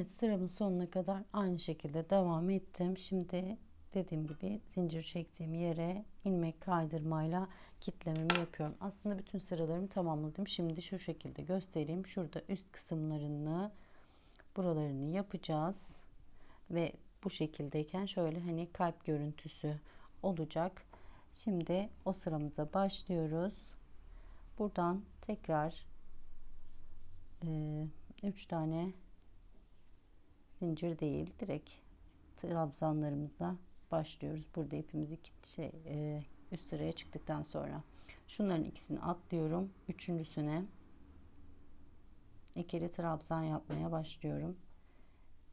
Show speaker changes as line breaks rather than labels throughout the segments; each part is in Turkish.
Evet, sıramın sonuna kadar aynı şekilde devam ettim. Şimdi dediğim gibi zincir çektiğim yere ilmek kaydırmayla kitlememi yapıyorum. Aslında bütün sıralarımı tamamladım. Şimdi şu şekilde göstereyim. Şurada üst kısımlarını buralarını yapacağız. Ve bu şekildeyken şöyle hani kalp görüntüsü olacak. Şimdi o sıramıza başlıyoruz. Buradan tekrar 3 tane zincir değil direkt trabzanlarımızla başlıyoruz. Burada ipimizi şey e, üst sıraya çıktıktan sonra şunların ikisini atlıyorum. Üçüncüsüne ikili trabzan yapmaya başlıyorum.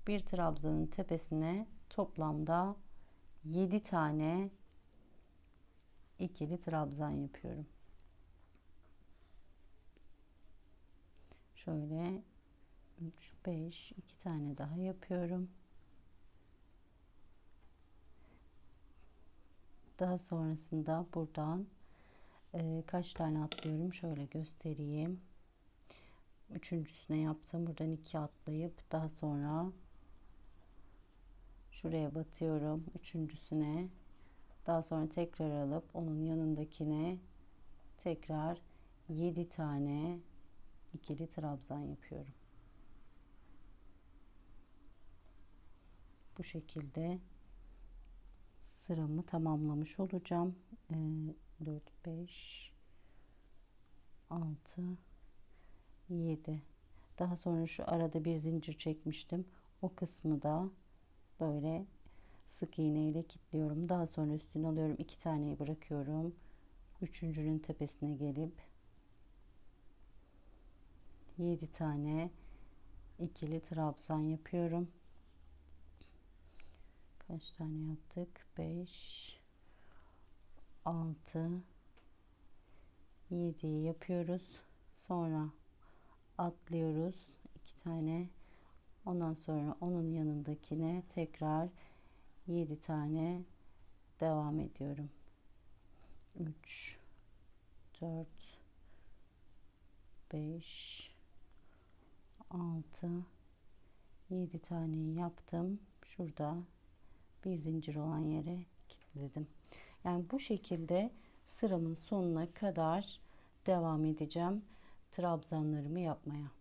Bir trabzanın tepesine toplamda 7 tane ikili trabzan yapıyorum. Şöyle 3 5 2 tane daha yapıyorum. Daha sonrasında buradan e, kaç tane atlıyorum şöyle göstereyim. Üçüncüsüne yaptım. Buradan iki atlayıp daha sonra şuraya batıyorum. Üçüncüsüne daha sonra tekrar alıp onun yanındakine tekrar 7 tane ikili trabzan yapıyorum. Bu şekilde sıramı tamamlamış olacağım. Ee, 4 5 6 7 daha sonra şu arada bir zincir çekmiştim. O kısmı da böyle sık iğne ile kilitliyorum. Daha sonra üstüne alıyorum. iki taneyi bırakıyorum. Üçüncünün tepesine gelip 7 tane ikili trabzan yapıyorum. Kaç tane yaptık? 5 6 7 yapıyoruz. Sonra atlıyoruz. 2 tane. Ondan sonra onun yanındakine tekrar 7 tane devam ediyorum. 3 4 5 6 7 tane yaptım. Şurada bir zincir olan yere kilitledim. Yani bu şekilde sıramın sonuna kadar devam edeceğim trabzanlarımı yapmaya.